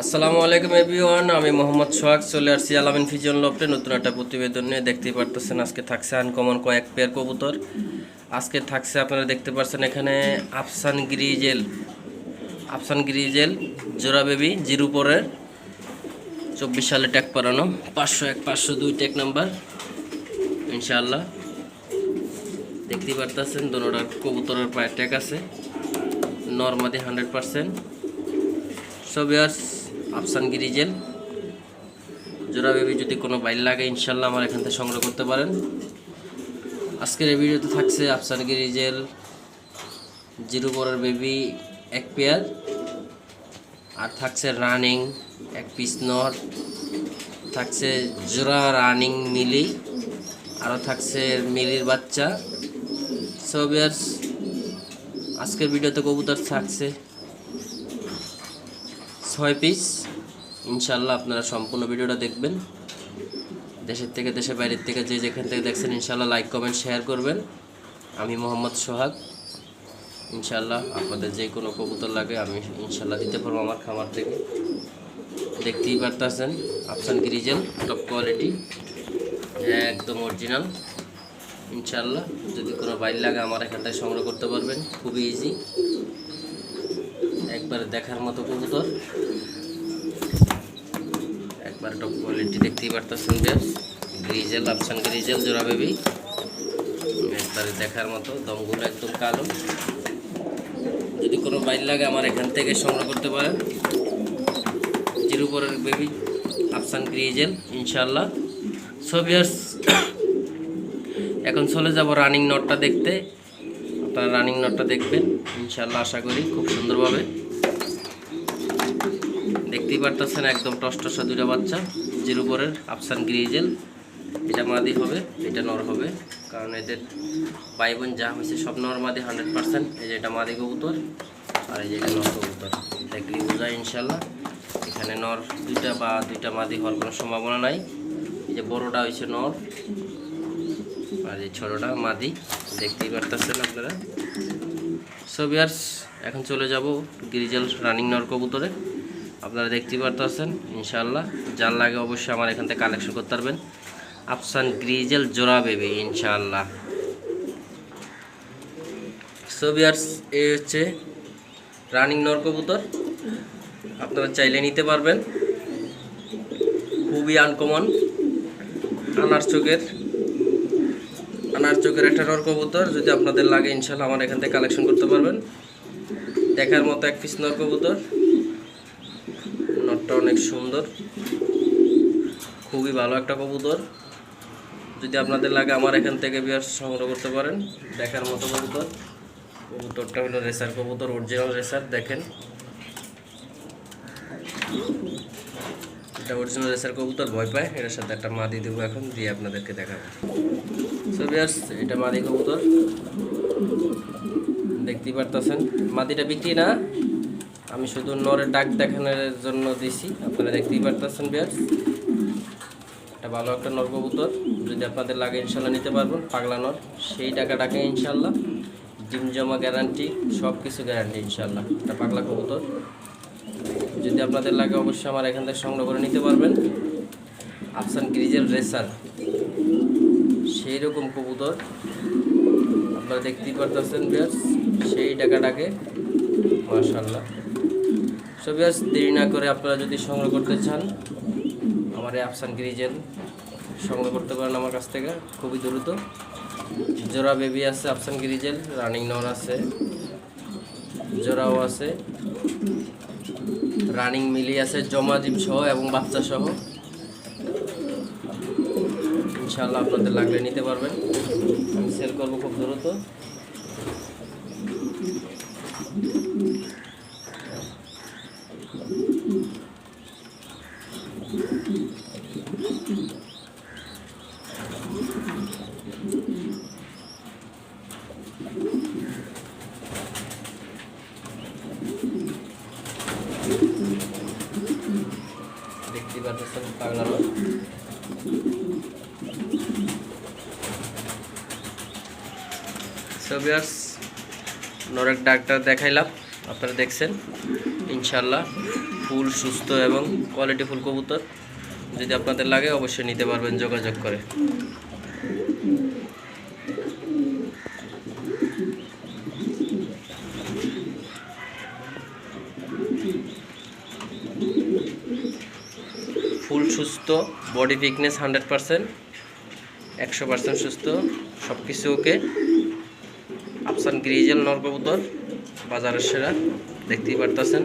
আসসালামু আলাইকুম এভরিওয়ান, আমি মোহাম্মদ সোহাগ, চলে আসছি আলামিন ফিজন লফটে। নতুন একটা প্রতিবেদন নিয়ে দেখতেই পারতেছেন, আজকে থাকছে আনকমন কয়েক পেয়ার কবুতর। আজকে থাকছে, আপনারা দেখতে পাচ্ছেন এখানে আফসান গ্রিজেল। আফসান গ্রিজেল, জোড়া বেবি, জিরো পরের। চব্বিশ সালে ট্যাগ পরানো, পাঁচশো এক, পাঁচশো দুই, ট্যাগ নাম্বার। ইনশাআল্লাহ। দেখতেই পারতেছেন দোনোটার কবুতরের পায়ের ট্যাগ আছে। নর্মাদি হান্ড্রেড পারসেন্ট সোভিয়ার্স আফসান গিরিজেল জোড়া বেবি যদি কোনো বাইল লাগে ইনশাল্লাহ আমার এখান থেকে সংগ্রহ করতে পারেন। আজকের এই ভিডিওতে থাকছে আফসান গিরিজেল জিরো বড়ের বেবি এক পেয়ার আর থাকছে রানিং এক পিস নর। থাকছে জোড়া রানিং মিলি। আরও থাকছে মিলির বাচ্চা। সোভিয়ার্স আজকের ভিডিওতে কবুতর থাকছে ছয় পিস ইনশাল্লাহ আপনারা সম্পূর্ণ ভিডিওটা দেখবেন। দেশের থেকে, দেশের বাইরের থেকে যে যেখান থেকে দেখছেন ইনশাল্লাহ লাইক কমেন্ট শেয়ার করবেন। আমি মোহাম্মদ সোহাগ। ইনশাল্লাহ আপনাদের যে কোনো কবুতর লাগে, আমি ইনশাল্লাহ দিতে পারব আমার খামার থেকে। দেখতেই পারতেছেন, আফসান গ্রিজেল টপ কোয়ালিটি একদম অরিজিনাল ইনশাল্লাহ যদি কোনো বাইর লাগে আমার এখান থেকে সংগ্রহ করতে পারবেন, খুবই ইজি একবার দেখার মতো কবুতর। একবার টপ কোয়ালিটি দেখতেই পারতেছেন বেশ গ্রিজেল আফসান গ্রিজেল জোড়া বেবি একবারে দেখার মতো, দমগুলো একদম কালো। যদি কোনো বাইর লাগে আমার এখান থেকে সংগ্রহ করতে পারেন। জিরো বেবি আফসান গ্রিজেল ইনশাল্লাহ সোভিয়ার্স এখন চলে যাব রানিং নটটা দেখতে। আপনারা রানিং নটটা দেখবেন ইনশাল্লাহ আশা করি খুব সুন্দরভাবে। দেখতেই পারতেছেন একদম টসটসা দুটা বাচ্চা, জিরো পরের আফসান গ্রিজেল এটা মাদি হবে, এটা নর হবে, কারণ এদের ভাই বোন যা হয়েছে সব নর মাদি হান্ড্রেড পার্সেন্ট এই যে এটা মাদি কবুতর, আর এই যে এটা নর কবুতর। দেখলি বোঝা ইনশাল্লাহ এখানে নর দুইটা বা দুইটা মাদি হওয়ার কোনো সম্ভাবনা নাই। এই যে বড়োটা হয়েছে নর। আর এই ছোটোটা মাদি, দেখতেই পারতেছেন আপনারা। সোভিয়ার্স এখন চলে যাব গিরিজেল রানিং নর আপনারা দেখতেই পারতেছেন ইনশাল্লাহ যার লাগে অবশ্যই আমার এখান থেকে কালেকশন করতে পারবেন। আফসান গ্রিজেল জোড়া বেবি ইনশাল্লাহ সোভিয়ার্স এই হচ্ছে রানিং নর আপনারা চাইলে নিতে পারবেন। খুবই আনকমন আনার চোখের। চোখের একটা নর কবুতর, যদি আপনাদের লাগে ইনশাল্লাহ আমার এখান থেকে কালেকশন করতে পারবেন। দেখার মতো এক পিস নর কবুতর। নটটা অনেক সুন্দর। খুবই ভালো একটা কবুতর। যদি আপনাদের লাগে আমার এখান থেকে বিয়ার সংগ্রহ করতে পারেন, দেখার মতো কবুতর। কবুতরটা হলো রেসার কবুতর অরিজিনাল রেসার দেখেন। এটা অরিজিনাল রেসার কবুতর, ভয় পায়। এটার সাথে একটা মা দিয়ে দেবো এখন, দিয়ে আপনাদেরকে দেখাবো। সো বিয়ার্স এটা মাদি কবুতর। দেখতেই পারতেছেন। মাদিটা বিক্রি না। আমি শুধু নরের ডাক দেখানোর জন্য দিছি। আপনারা দেখতেই পারতেছেন বিয়ার্স এটা ভালো একটা নর কবুতর। যদি আপনাদের লাগে ইনশাল্লাহ নিতে পারবেন। পাগলা নর। সেই টাকা টাকা ইনশাল্লাহ। ডিম জমা গ্যারান্টি সব কিছু গ্যারান্টি ইনশাল্লাহ। এটা পাগলা কবুতর। যদি আপনাদের লাগে অবশ্যই আমার এখান থেকে সংগ্রহ করে নিতে পারবেন। আফসান গ্রিজেল রেসার। সেই রকম কবুতর। আপনারা দেখতেই পারতেছেন বিয়ার্স সেই টাকাটাকে। মার্শাল্লাহ সো বিয়ার্স দেরি না করে আপনারা যদি সংগ্রহ করতে চান, আমার এই আফসান গ্রিজেল সংগ্রহ করতে পারেন আমার কাছ থেকে, খুবই দ্রুত। জোড়া বেবি আছে, আফসান গ্রিজেল রানিং নর আছে, জোড়াও আছে। রানিং মিলি আছে, জমা জিম সহ এবং বাচ্চা সহ। ইনশাল্লাহ আপনাদের লাগলে নিতে পারবেন। আমি সেল করব খুব দ্রুত। দেখতে পাচ্ছেন পাগলা লোক সোভিয়ার্স নরেক ডাক্তার দেখাইলাম। আপনারা দেখছেন। ইনশাল্লাহ ফুল সুস্থ এবং কোয়ালিটি ফুল কবুতর। যদি আপনাদের লাগে, অবশ্যই নিতে পারবেন, যোগাযোগ করে। ফুল সুস্থ বডি ফিটনেস হান্ড্রেড পারসেন্ট একশো পার্সেন্ট সুস্থ সব কিছু ওকে। আফসান গ্রিজেল নরকবুতর, বাজারের সেরা, দেখতেই পারতেছেন।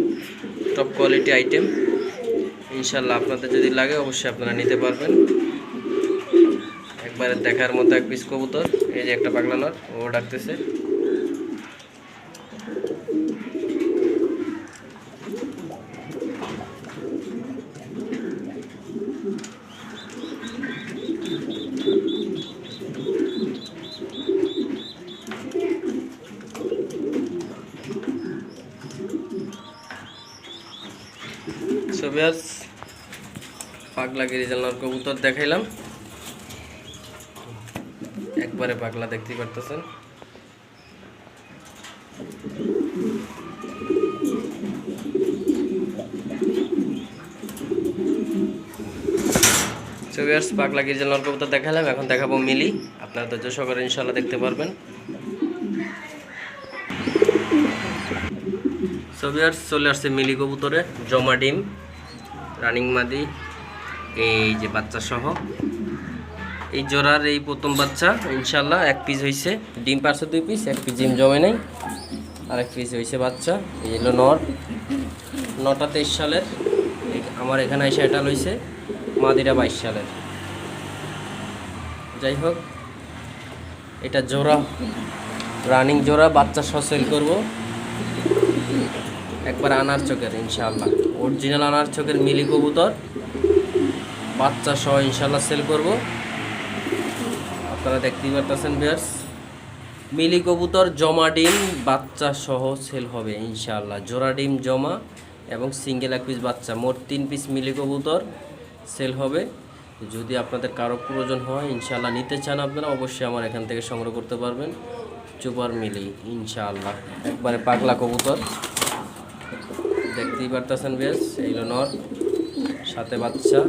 টপ কোয়ালিটি আইটেম ইনশাল্লাহ আপনাদের যদি লাগে, অবশ্যই আপনারা নিতে পারবেন। একবারে দেখার মতো এক পিস কবুতর, এই যে একটা পাগলা নর ও ডাকতেছে। সোভিয়াস পাগলা গিরিজাল নর কবুতর দেখাইলাম। একবারে পাগলা দেখতেই পারতেছেন। সোভিয়ার্স পাগলা গিরিজাল নর কবুতর দেখালাম এখন দেখাবো মিলি। আপনারা ধৈর্য সহকারে ইনশাল্লাহ দেখতে পারবেন। সোভিয়ার্স চলে আসছে মিলি কবুতরে, জমা ডিম। রানিং মাদি, এই যে বাচ্চা সহ। এই জোড়ার এই প্রথম বাচ্চা ইনশাল্লাহ এক পিস হয়েছে ডিম পারছে দুই পিস এক পিস ডিম জমে নেই, আর এক পিস হয়েছে বাচ্চা, এই হলো নর। নটা তেইশ সালের আমার এখানে এসে এটা লইছে, মাদিরা বাইশ সালের। যাই হোক, এটা জোড়া, রানিং জোড়া, বাচ্চা সহ সেল করব। একবার আনার চোখের, ইনশাআল্লাহ। অরিজিনাল আনার চোখের মিলি কবুতর। বাচ্চা সহ ইনশাল্লাহ সেল করব। আপনারা দেখতেই পারতেছেন বিয়ার্স মিলি কবুতর, জমা ডিম, বাচ্চা সহ সেল হবে ইনশাল্লাহ জোড়া ডিম, জমা এবং সিঙ্গেল এক পিস বাচ্চা। মোট তিন পিস মিলি কবুতর সেল হবে। যদি আপনাদের কারও প্রয়োজন হয় ইনশাল্লাহ নিতে চান আপনারা, অবশ্যই আমার এখান থেকে সংগ্রহ করতে পারবেন। চুপার মিলি, ইনশাআল্লাহ। একবারে পাগলা কবুতর। দেখতেই পারতেছেন বেশ এইগুলো নর, সাথে বাচ্চা।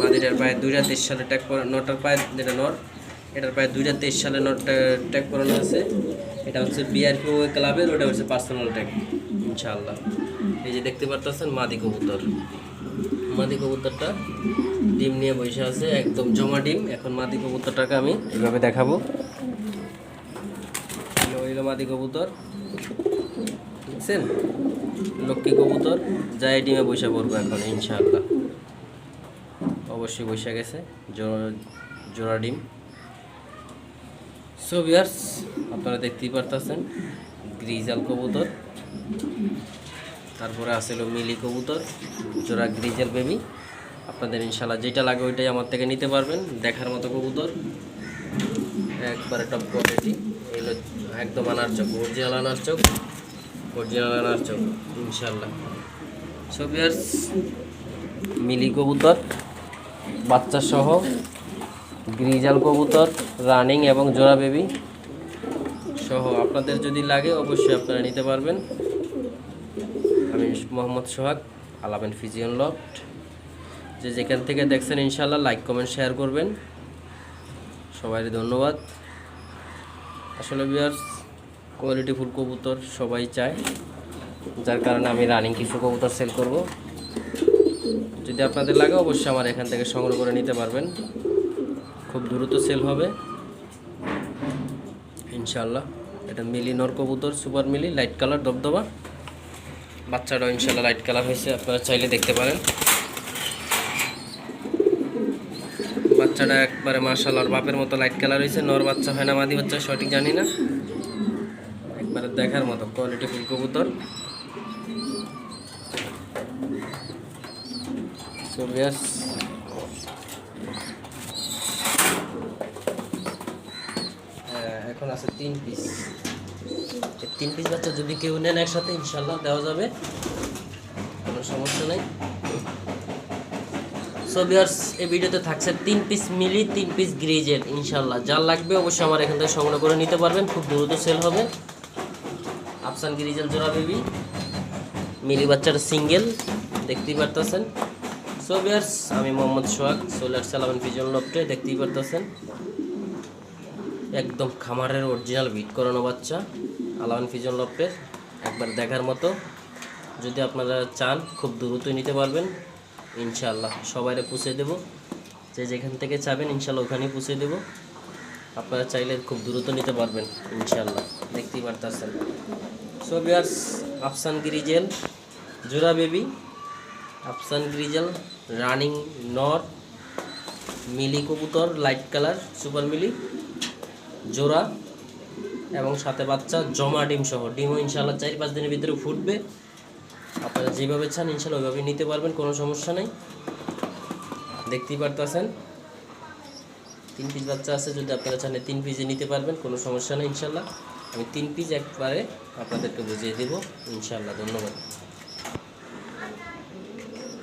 মাদিটার পায়ে দুইটা, তেইশ সালে ট্যাগ করা নটার পায়ে যেটা নর, এটার পায়ে দুইটা, তেইশ সালে নট ট্যাগ করানো আছে। এটা হচ্ছে বিআরপি ক্লাবের, ওটা হচ্ছে পার্সোনাল ট্যাগ ইনশাআল্লাহ। এই যে দেখতে পারতেছেন মাদি কবুতর। মাদি কবুতরটা ডিম নিয়ে বসে আছে, একদম জমা ডিম। এখন মাদি কবুতরটাকে আমি এভাবে দেখাবো। মাদি কবুতর। দেখছেন? লক্ষ্মী কবুতর, যাই ডিমে বসে পড়ব এখন, ইনশাআল্লাহ। অবশ্যই বসে গেছে, জোড়া ডিম। সো বিয়ার্স আপনারা দেখতেই পারতেছেন, গ্রিজাল কবুতর। তারপরে আসলো মিলি কবুতর, জোড়া গ্রিজাল বেবি। আপনাদের ইনশাল্লাহ যেটা লাগে ওইটাই আমার থেকে নিতে পারবেন, দেখার মতো কবুতর। একবারে টপ কোয়ালিটি এগুলো একদম আনার চোখ অরিজিনাল আনার চোখ। অরিজিনাল আনার ইনশাল্লাহ সোভিয়ার্স মিলি কবুতর, বাচ্চা সহ, গ্রিজাল কবুতর, রানিং এবং জোড়া বেবি সহ আপনাদের যদি লাগে অবশ্যই আপনারা নিতে পারবেন। আমি মোহাম্মদ সোহাগ, আলাবেন ফিজিয়ন লফট। যে যেখান থেকে দেখছেন ইনশাল্লাহ লাইক কমেন্ট শেয়ার করবেন। সবাইকে ধন্যবাদ। আসলে বিয়ার্স কোয়ালিটি ফুল কবুতর সবাই চায়। যার কারণে আমি রানিং কিছু কবুতর সেল করব। যদি আপনাদের লাগে অবশ্যই আমার এখান থেকে সংগ্রহ করে নিতে পারবেন। খুব দ্রুত সেল হবে। ইনশাল্লাহ এটা মিলি নর কবুতর সুপার মিলি লাইট কালার দবদবা। বাচ্চাটাও ইনশাল্লাহ লাইট কালার হয়েছে, আপনারা চাইলে দেখতে পারেন। বাচ্চাটা একবারে মার্শাল আর বাপের মতো লাইট কালার হয়েছে। নর বাচ্চা হয় না, মাদি বাচ্চা, সঠিক জানি না। একবারে দেখার মতো কোয়ালিটি ফুল কবুতর। এখন আছে তিন পিস তিন পিস বাচ্চা যদি কেউ নেন একসাথে ইনশাল্লাহ দেওয়া যাবে। কোনো সমস্যা নেই। সো ভিউয়ার্স এই ভিডিওতে থাকছে তিন পিস মিলি, তিন পিস গ্রিজের ইনশাল্লাহ যার লাগবে অবশ্যই আমার এখান থেকে সংগ্রহ করে নিতে পারবেন। খুব দ্রুত সেল হবে। আফসান গ্রিজেল জোড়া বেবি? মিলি বাচ্চার সিঙ্গেল, দেখতেই পারতেছেন। সো ভিউয়ার্স আমি মোহাম্মদ সোহাগ, সোলার সালামান পিজন লফটে দেখতেই পারতেছেন। একদম খামারের অরিজিনাল বিট করানো বাচ্চা আলামান ফিজন লফটের একবার দেখার মতো। যদি আপনারা চান, খুব দ্রুতই নিতে পারবেন। ইনশাল্লাহ সবাইরে পুষে দেব। যে যেখান থেকে চাবেন ইনশাল্লাহ ওখানেই পুষে দেব। আপনারা চাইলে খুব দ্রুত নিতে পারবেন ইনশাল্লাহ দেখতেই পারতেছেন। সো বিয়ার্স আফসান গিরিজেল, জোড়া বেবি, আফসান গ্রিজেল, রানিং নর, মিলি কবুতর, লাইট কালার, সুপার মিলি, জোড়া, এবং সাথে বাচ্চা জমা ডিম সহ। ডিমও ইনশাল্লাহ চার পাঁচ দিনের ভিতরে ফুটবে। আপনারা যেভাবে চান ইনশাল্লাহ ওইভাবে নিতে পারবেন, কোনো সমস্যা নেই। দেখতেই পারতেছেন। তিন পিস বাচ্চা আছে, যদি আপনারা চান তিন পিসে নিতে পারবেন, কোনো সমস্যা নেই ইনশাল্লাহ আমি তিন পিস একবারে আপনাদেরকে বুঝিয়ে দেবো। ইনশাল্লাহ ধন্যবাদ।